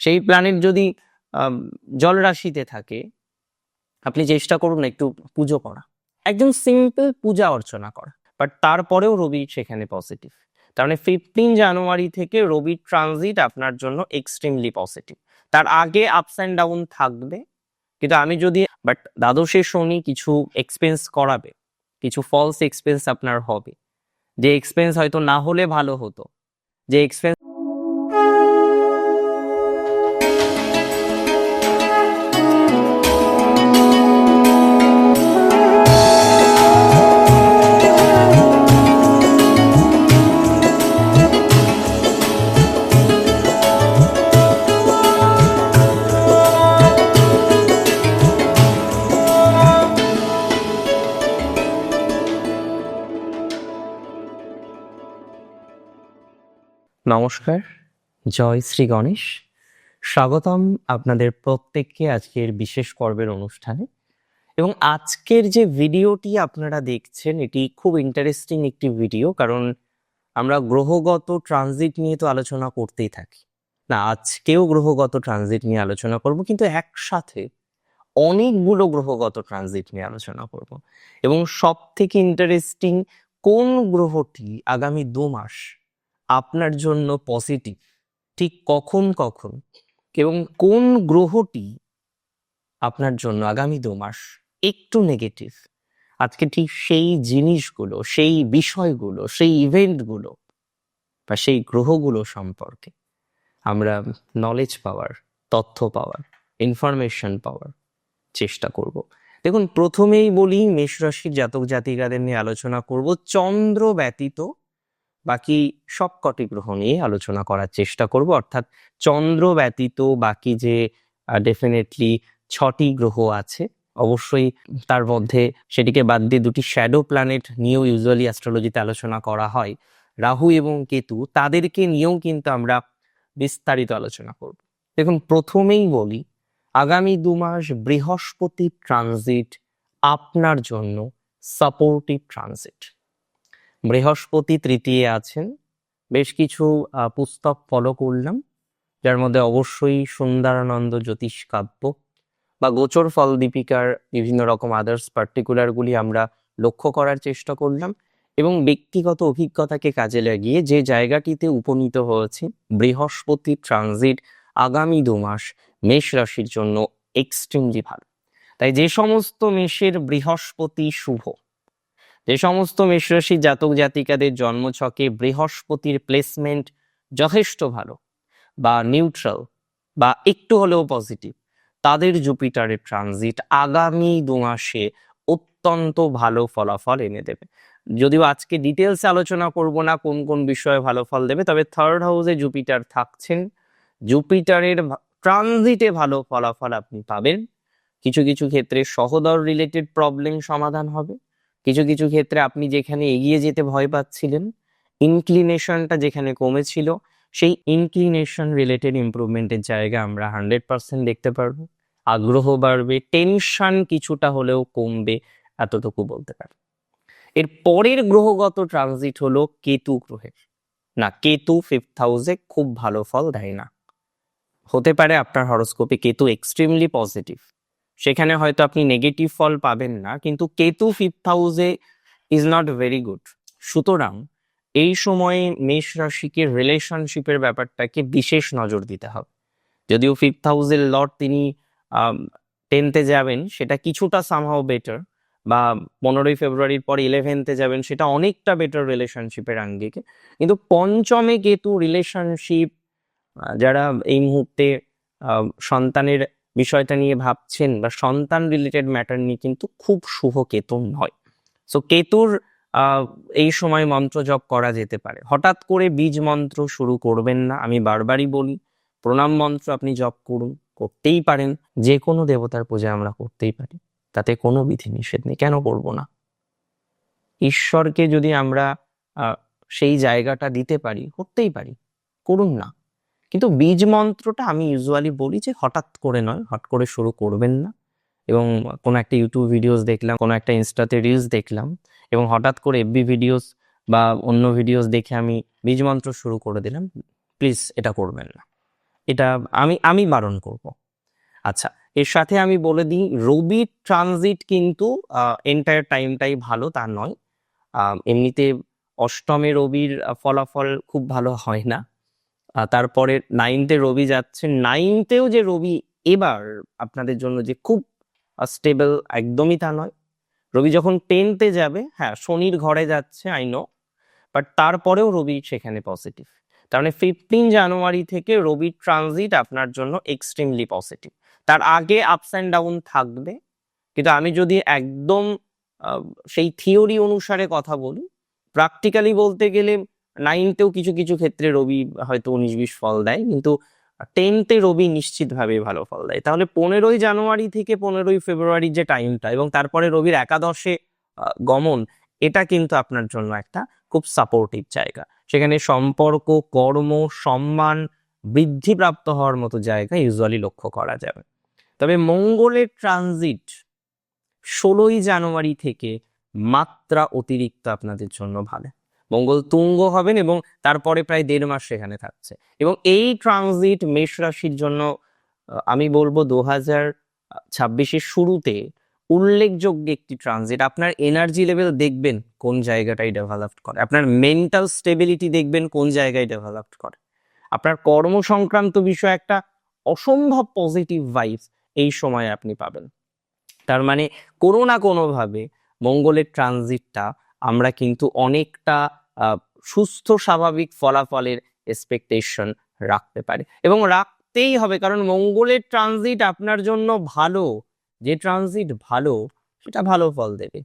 সেই প্ল্যানেট যদি জলরাশিতে থাকে, আপনি চেষ্টা করুন একটু পুজো করা। একদম সিম্পল পূজা অর্চনা করা। বাট তারপরেও রবি সেখানে পজিটিভ তার মানে ফিফটিন জানুয়ারি থেকে রবির ট্রানজিট আপনার জন্য এক্সট্রিমলি পজিটিভ তার আগে আপস অ্যান্ড ডাউন থাকবে, কিন্তু আমি যদি বাট দ্বাদশে শনি কিছু এক্সপেন্স করাবে, কিছু ফলস এক্সপেন্স আপনার হবে। যে এক্সপেন্স হয়তো না হলে ভালো হতো, যে এক্সপেন্স নমস্কার। জয় শ্রী গণেশ। স্বাগতম আপনাদের প্রত্যেককে আজকের বিশেষ পর্বের অনুষ্ঠানে। এবং আজকের যে ভিডিওটি আপনারা দেখছেন, এটি খুব ইন্টারেস্টিং একটি ভিডিও, কারণ আমরা গ্রহগত ট্রানজিট নিয়ে তো আলোচনা করতেই থাকি। না, আজকেও গ্রহগত ট্রানজিট নিয়ে আলোচনা করব, কিন্তু একসাথে অনেকগুলো গ্রহগত ট্রানজিট নিয়ে আলোচনা করব। এবং সব থেকে ইন্টারেস্টিং কোন গ্রহটি আগামী দু মাস আপনার জন্য পজিটিভ ঠিক কখন কখন এবং কোন গ্রহটি আপনার জন্য আগামী দু মাস একটু নেগেটিভ আজকে ঠিক সেই জিনিসগুলো, সেই বিষয়গুলো, সেই ইভেন্টগুলো বা সেই গ্রহগুলো সম্পর্কে আমরা নলেজ পাওয়ার, তথ্য পাওয়ার ইনফরমেশন পাওয়ার চেষ্টা করব। দেখুন, প্রথমেই বলি মেষ রাশির জাতক জাতিকাদের নিয়ে আলোচনা করব। চন্দ্র ব্যতীত বাকি সব কটি গ্রহ নিয়ে আলোচনা করার চেষ্টা করব। অর্থাৎ চন্দ্র ব্যতীত বাকি যে ডেফিনেটলি ছটি গ্রহ আছে, অবশ্যই তার মধ্যে সেটিকে বাদ দিয়ে দুটি শ্যাডো প্ল্যানেট নিয়েও ইউজুয়ালি অ্যাস্ট্রোলজিতে আলোচনা করা হয়। রাহু এবং কেতু, তাদেরকে নিয়েও কিন্তু আমরা বিস্তারিত আলোচনা করব। দেখুন, প্রথমেই বলি, আগামী দু মাস বৃহস্পতি ট্রানজিট আপনার জন্য সাপোর্টিভ ট্রানজিট বৃহস্পতি তৃতীয় আছেন। বেশ কিছু পুস্তক ফলো করলাম, যার মধ্যে অবশ্যই সুন্দরানন্দ জ্যোতিষ কাব্য বা গোচর ফল দীপিকার বিভিন্ন রকম আদার্স পার্টিকুলারগুলি আমরা লক্ষ্য করার চেষ্টা করলাম এবং ব্যক্তিগত অভিজ্ঞতাকে কাজে লাগিয়ে যে জায়গাটিতে উপনীত হয়েছে, বৃহস্পতি ট্রানজিট আগামী দু মাস মেষ রাশির জন্য এক্সট্রিমলি ভালো। তাই যে সমস্ত মেষের বৃহস্পতি শুভ। যে সমস্ত মেষরাশি জাতক জাতিকাদের জন্মছকে বৃহস্পতির প্লেসমেন্ট যথেষ্ট ভালো বা নিউট্রাল বা একটু হলেও পজিটিভ তাদের জুপিটারের ট্রানজিট আগামী দু মাসে অত্যন্ত ভালো ফলাফল এনে দেবে। যদিও আজকে ডিটেলসে আলোচনা করব না কোন কোন বিষয়ে ভালো ফল দেবে, তবে থার্ড হাউসে জুপিটার থাকছেন। জুপিটারের ট্রানজিটে ভালো ফলাফল আপনি পাবেন। কিছু কিছু ক্ষেত্রে সহদর রিলেটেড প্রবলেম সমাধান হবে। কিছু কিছু ক্ষেত্রে আপনি যেখানে এগিয়ে যেতে ভয় পাচ্ছিলেন ইনক্লিনেশনটা যেখানে কমেছিল, সেই ইনক্লিনেশন রিলেটেড ইমপ্রুভমেন্টের জায়গা আমরা হান্ড্রেড পার্সেন্ট দেখতে পারব। আগ্রহ বাড়বে টেনশন কিছুটা হলেও কমবে, এতটুকু বলতে পারি এর পরের গ্রহগত ট্রানজিট হলো কেতু গ্রহের। না, কেতু ফিফথ হাউসে খুব ভালো ফল দেয় না। হতে পারে আপনার হরোস্কোপে কেতু এক্সট্রিমলি পজিটিভ সেখানে হয়তো আপনি নেগেটিভ ফল পাবেন না, কিন্তু কেতু ফিফথ হাউসে ইজ নট ভেরি গুড সুতরাং এই সময়ে মেষ রাশিকে রিলেশনশিপের ব্যাপারটাকে বিশেষ নজর দিতে হবে। যদিও ফিফথ হাউসের লর্ড তিনি টেনতে যাবেন, সেটা কিছুটা সামহাও বেটার বা পনেরোই ফেব্রুয়ারির পর ইলেভেনতে যাবেন, সেটা অনেকটা বেটার রিলেশনশিপের আঙ্গিকে। কিন্তু পঞ্চমে কেতু রিলেশনশিপ যারা এই মুহূর্তে সন্তানের বিষয়টা নিয়ে ভাবছেন বা সন্তান রিলেটেড ম্যাটার নিয়ে কিন্তু খুব শুভ কেতু নয়। সো কেতুর এই সময় মন্ত্র জপ করা যেতে পারে। হঠাৎ করে বীজ মন্ত্র শুরু করবেন না, আমি বারবারই বলি, প্রণাম মন্ত্র আপনি জপ করুন, করতেই পারেন যে কোনো দেবতার পূজা আমরা করতেই পারি। তাতে কোনো বিধি নিষেধ নেই, কেন করব না? ঈশ্বরকে যদি আমরা সেই জায়গাটা দিতে পারি, করতেই পারি, করুন না। কিন্তু বীজ মন্ত্রটা আমি ইউজুয়ালি বলি যে হঠাৎ করে নয় হট করে শুরু করবেন না। এবং কোনো একটা ইউটিউব ভিডিওস দেখলাম, কোনো একটা ইনস্টাতে রিলস দেখলাম, এবং হঠাৎ করে এফবি ভিডিওস বা অন্য ভিডিওস দেখে আমি বীজ মন্ত্র শুরু করে দিলাম প্লিজ এটা করবেন না। এটা আমি আমি বারণ করব। আচ্ছা এর সাথে আমি বলে দিই রবি ট্রানজিট কিন্তু এন্টায়ার টাইমটাই ভালো, তা নয়। এমনিতে অষ্টমে রবির ফলাফল খুব ভালো হয় না। তারপরে নাইনথে রবি যাচ্ছে নাইনথেও যে রবি এবার আপনাদের জন্য যে খুব স্টেবল একদমই তা নয়। রবি যখন টেনতে যাবে হ্যাঁ শনির ঘরে যাচ্ছে আই নো বাট তারপরেও রবি সেখানে পজিটিভ তার মানে ফিফটিন জানুয়ারি থেকে রবি ট্রানজিট আপনার জন্য এক্সট্রিমলি পজিটিভ তার আগে আপস অ্যান্ড ডাউন থাকবে, কিন্তু আমি যদি একদম সেই থিওরি অনুসারে কথা বলি প্র্যাকটিক্যালি বলতে গেলে নাইনতেও কিছু কিছু ক্ষেত্রে রবি হয়তো উনিশ বিশ ফল দেয়, কিন্তু টেনতে রবি নিশ্চিতভাবে ভালো ফল দেয়। তাহলে পনেরোই জানুয়ারি থেকে পনেরোই ফেব্রুয়ারির যে টাইমটা এবং তারপরে রবির একাদশে গমন, এটা কিন্তু আপনার জন্য একটা খুব সাপোর্টিভ জায়গা। সেখানে সম্পর্ক, কর্ম, সম্মান বৃদ্ধিপ্রাপ্ত হওয়ার মতো জায়গা ইউজুয়ালি লক্ষ্য করা যাবে। তবে মঙ্গলের ট্রানজিট ষোলোই জানুয়ারি থেকে মাত্রা অতিরিক্ত আপনাদের জন্য ভালো। মঙ্গল তুঙ্গ হবেন এবং তারপরে প্রায় দেড় মাস সেখানে থাকছে। এবং এই ট্রানজিট মেষ রাশির জন্য আমি বলব দু হাজার ছাব্বিশের শুরুতে উল্লেখযোগ্য একটি ট্রানজিট আপনার এনার্জি লেভেল দেখবেন কোন জায়গাটাই ডেভেলপ করে। আপনার মেন্টাল স্টেবিলিটি দেখবেন কোন জায়গায় ডেভেলপ করে। আপনার কর্ম সংক্রান্ত বিষয়ে একটা অসম্ভব পজিটিভ ভাইবস এই সময় আপনি পাবেন। তার মানে কোনো না কোনোভাবে মঙ্গলের ট্রানজিটটা আমরা কিন্তু অনেকটা সুস্থ, স্বাভাবিক ফলাফলের এক্সপেকটেশন রাখতে পারে। এবং রাখতেই হবে, কারণ মঙ্গলের ট্রানজিট আপনার জন্য ভালো, যে ট্রানজিট ভালো, সেটা ভালো ফল দেবে।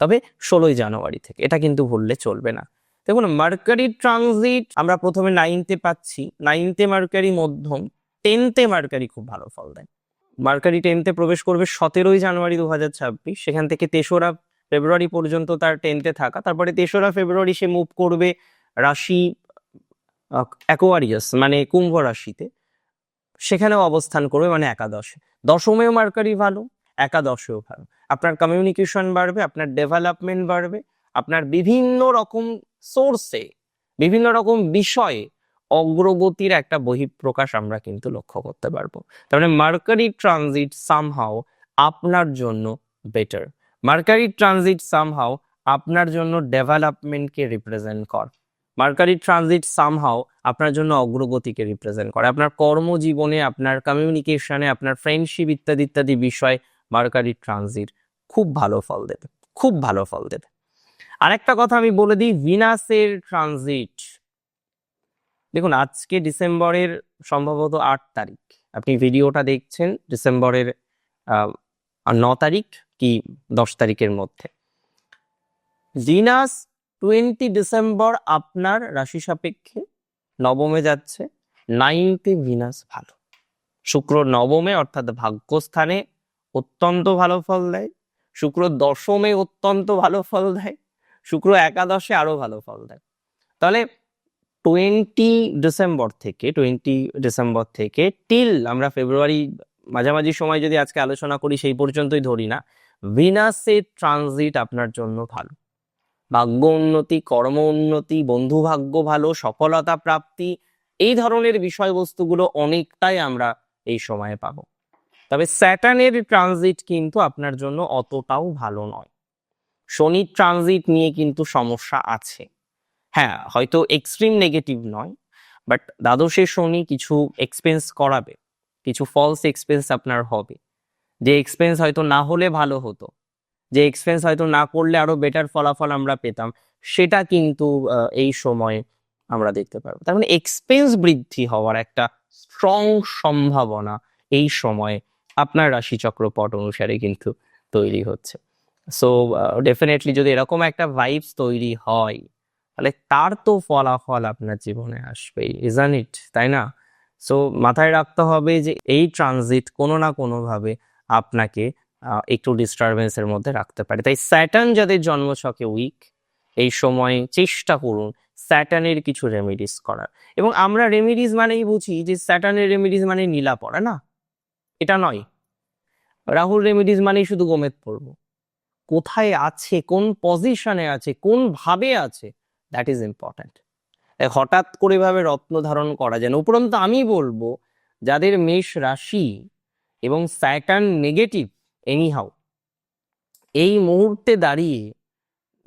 তবে ষোলোই জানুয়ারি থেকে, এটা কিন্তু ভুললে চলবে না। দেখুন মার্কারি ট্রানজিট আমরা প্রথমে নাইনতে পাচ্ছি নাইনতে মার্কারি মধ্যম টেনতে মার্কারি খুব ভালো ফল দেয়। মার্কারি টেনতে প্রবেশ করবে সতেরোই জানুয়ারি দু সেখান থেকে তেসরা ফেব্রুয়ারি পর্যন্ত তার টেনতে থাকা। তারপরে তেসরা ফেব্রুয়ারি সে মুভ করবে রাশি অ্যাকোয়ারিয়াস মানে কুম্ভ রাশিতে। সেখানেও অবস্থান করবে মানে একাদশে। দশমেও মার্কারি ভালো, একাদশেও ভালো। আপনার কমিউনিকেশন বাড়বে, আপনার ডেভেলপমেন্ট বাড়বে, আপনার বিভিন্ন রকম সোর্সে বিভিন্ন রকম বিষয়ে অগ্রগতির একটা বহিঃপ্রকাশ আমরা কিন্তু লক্ষ্য করতে পারব। তার মানে মার্কারি ট্রানজিট সামহাও আপনার জন্য বেটার মার্কারি ট্রানজিট সামহাও আপনার জন্য ডেভেলপমেন্টকে রিপ্রেজেন্ট কর। মার্কারি ট্রানজিট সামহাও আপনার জন্য অগ্রগতিকে রিপ্রেজেন্ট করে। আপনার কর্মজীবনে, আপনার কমিউনিকেশনে আপনার ফ্রেন্ডশিপ ইত্যাদি ইত্যাদি বিষয় মার্কারি ট্রানজিট খুব ভালো ফল দেবে, খুব ভালো ফল দেবে। আরেকটা কথা আমি বলে দিই ভিনাসের ট্রানজিট। দেখুন, আজকে ডিসেম্বরের সম্ভবত আট তারিখ। আপনি ভিডিওটা দেখছেন, ডিসেম্বরের আহ, ন তারিখ কি দশ তারিখের মধ্যে? জিনাস টোয়েন্টি ডিসেম্বর আপনার রাশি সাপেক্ষে নবমে যাচ্ছে। নাইনটি ভিনাস ভালো। শুক্র নবমে অর্থাৎ ভাগ্যস্থানে অত্যন্ত ভালো ফল দেয়। শুক্র দশমে অত্যন্ত ভালো ফল দেয়। শুক্র একাদশে আরও ভালো ফল দেয়। তাহলে টোয়েন্টি ডিসেম্বর থেকে টোয়েন্টি ডিসেম্বর থেকে টিল আমরা ফেব্রুয়ারি মাঝামাঝি সময় যদি আজকে আলোচনা করি, সেই পর্যন্তই ধরি না। ভিনাসের ট্রানজিট আপনার জন্য ভালো। ভাগ্য উন্নতি, কর্ম উন্নতি, বন্ধু ভাগ্য ভালো, সফলতা প্রাপ্তি, এই ধরনের বিষয়বস্তুগুলো অনেকটাই আমরা এই সময়ে পাবো। তবে স্যাটার্নের ট্রানজিট কিন্তু আপনার জন্য অতটাও ভালো নয়। শনির ট্রানজিট নিয়ে কিন্তু সমস্যা আছে। হ্যাঁ হয়তো এক্সট্রিম নেগেটিভ নয় বাট দ্বাদশের শনি কিছু এক্সপেন্স করাবে। কিছু ফলস এক্সপেন্স আপনার হবে। যে এক্সপেন্স হয়তো না হলে ভালো হতো। যে এক্সপেন্স হয়তো না করলে আরও বেটার ফলাফল আমরা পেতাম। সেটা কিন্তু এই সময়ে আমরা দেখতে পারব। তার মানে এক্সপেন্স বৃদ্ধি হওয়ার একটা স্ট্রং সম্ভাবনা এই সময়ে আপনার রাশিচক্র পট অনুসারে কিন্তু তৈরি হচ্ছে। সো ডেফিনেটলি যদি এরকম একটা ভাইবস তৈরি হয়, তাহলে তার তো ফলাফল আপনার জীবনে আসবেই ইজান ইট তাই না? সো মাথায় রাখতে হবে যে এই ট্রানজিট কোনো না কোনোভাবে আপনাকে একটু ডিস্টারবেন্সের মধ্যে রাখতে পারে। তাই স্যাটার্ন যাদের জন্মছকে উইক এই সময় চেষ্টা করুন স্যাটার্নের কিছু রেমিডিস করার। এবং আমরা রেমিডিস মানেই বুঝি যে স্যাটার্নের রেমিডিস মানে নীলা পড়া, না? এটা নয়। রাহুল রেমিডিস মানেই শুধু গোমেদ পড়ব। কোথায় আছে, কোন পজিশনে আছে কোন ভাবে আছে দ্যাট ইজ ইম্পর্ট্যান্ট হঠাৎ করে ভাবে রত্ন ধারণ করা যায় না। উপরন্ত আমি বলব, যাদের মেষ রাশি এবং স্যাটার্ন নেগেটিভ এনিহাউ এই মুহূর্তে দাঁড়িয়ে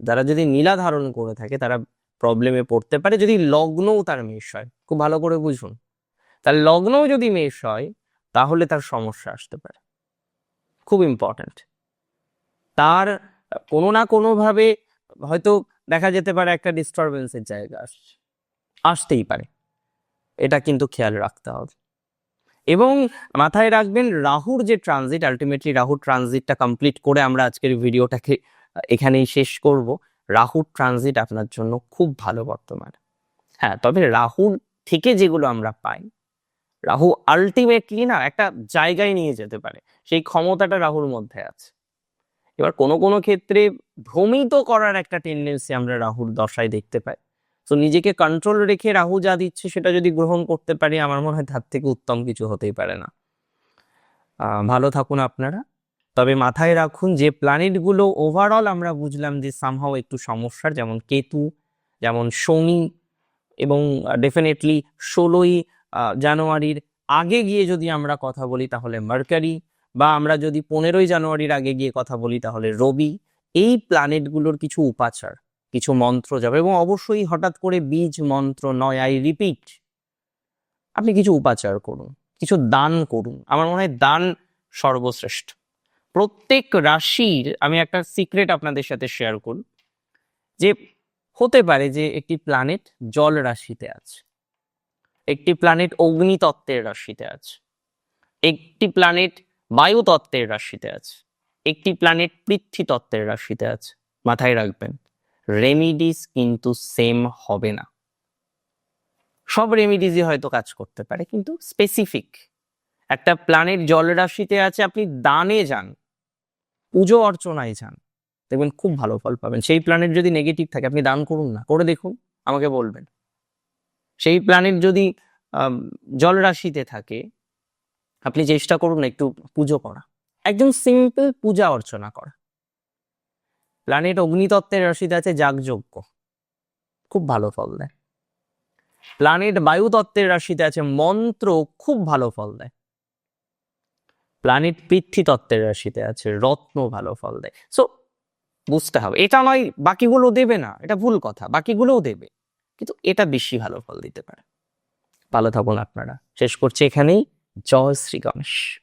যারা যদি নীলা ধারণ করে থাকে, তারা প্রবলেমে পড়তে পারে। যদি লগ্নও তার মেষ হয়, খুব ভালো করে বুঝুন। তার লগ্নও যদি মেষ হয়, তাহলে তার সমস্যা আসতে পারে। খুব ইম্পর্ট্যান্ট তার কোনো না কোনোভাবে হয়তো দেখা যেতে পারে একটা ডিস্টারবেন্সের জায়গা আসছে। আসতেই পারে। এটা কিন্তু খেয়াল রাখতে হবে। এবং মাথায় রাখবেন, রাহুর যে ট্রানজিট আলটিমেটলি রাহুর ট্রানজিটটা কমপ্লিট করে আমরা আজকের ভিডিওটাকে এখানেই শেষ করব। রাহুর ট্রানজিট আপনার জন্য খুব ভালো বর্তমানে। হ্যাঁ তবে রাহুর থেকে যেগুলো আমরা পাই, রাহু আলটিমেটলি না একটা জায়গায় নিয়ে যেতে পারে। সেই ক্ষমতাটা রাহুর মধ্যে আছে। এবার কোনো কোনো ক্ষেত্রে ভ্রমিত করার একটা টেন্ডেন্সি আমরা রাহুর দশায় দেখতে পাই। তো নিজেকে কন্ট্রোল রেখে রাহু যা দিচ্ছে সেটা যদি গ্রহণ করতে পারি, আমার মনে হয় তার থেকে উত্তম কিছু হতেই পারে না। ভালো থাকুন আপনারা। তবে মাথায় রাখুন যে প্ল্যানেটগুলো ওভারঅল আমরা বুঝলাম যে সামহাও একটু সমস্যার, যেমন কেতু, যেমন শনি এবং ডেফিনেটলি ষোলোই জানুয়ারির আগে গিয়ে যদি আমরা কথা বলি তাহলে মার্কারি বা আমরা যদি পনেরোই জানুয়ারির আগে গিয়ে কথা বলি তাহলে রবি। এই প্ল্যানেটগুলোর কিছু উপাচার। কিছু মন্ত্র যাবে এবং অবশ্যই হঠাৎ করে বীজ মন্ত্র নয় আই রিপিট আপনি কিছু উপাচার করুন, কিছু দান করুন। আমার মনে হয় দান সর্বশ্রেষ্ঠ। প্রত্যেক রাশির আমি একটা সিক্রেট আপনাদের সাথে শেয়ার করুন, যে হতে পারে যে একটি প্ল্যানেট জল রাশিতে আছে, একটি প্ল্যানেট অগ্নিতত্ত্বের রাশিতে আছে, একটি প্ল্যানেট বায়ু তত্ত্বের রাশিতে আছে, একটি প্ল্যানেট পৃথ্বী তত্ত্বের রাশিতে আছে। মাথায় রাখবেন রেমিডিস কিন্তু সেম হবে না। সব রেমিডিসই হয়তো কাজ করতে পারে কিন্তু স্পেসিফিক একটা প্ল্যানেট জল রাশিতে আছে আপনি দানে যান পুজো অর্চনায় যান দেখবেন খুব ভালো ফল পাবেন। সেই প্ল্যানেট যদি নেগেটিভ থাকে আপনি দান করুন না করে দেখুন আমাকে বলবেন। সেই প্ল্যানেট যদি আম, জল রাশিতে থাকে আপনি চেষ্টা করুন একটু পুজো করা। একদম সিম্পল পূজা অর্চনা করা। প্ল্যানেট অগ্নিতত্ত্বের রাশিতে আছে যাগযজ্ঞ। খুব ভালো ফল দেয়। প্ল্যানেট বায়ু তত্ত্বের রাশিতে আছে মন্ত্র, খুব ভালো ফল দেয়। প্ল্যানেট পৃথ্বী তত্ত্বের রাশিতে আছে রত্ন, ভালো ফল দেয়। সো বুঝতে হবে, এটা নয় বাকিগুলো দেবে না, এটা ভুল কথা, বাকিগুলোও দেবে। কিন্তু এটা বেশি ভালো ফল দিতে পারে। ভালো থাকুন আপনারা। শেষ করছি এখানেই। জয় শ্রী গণেশ।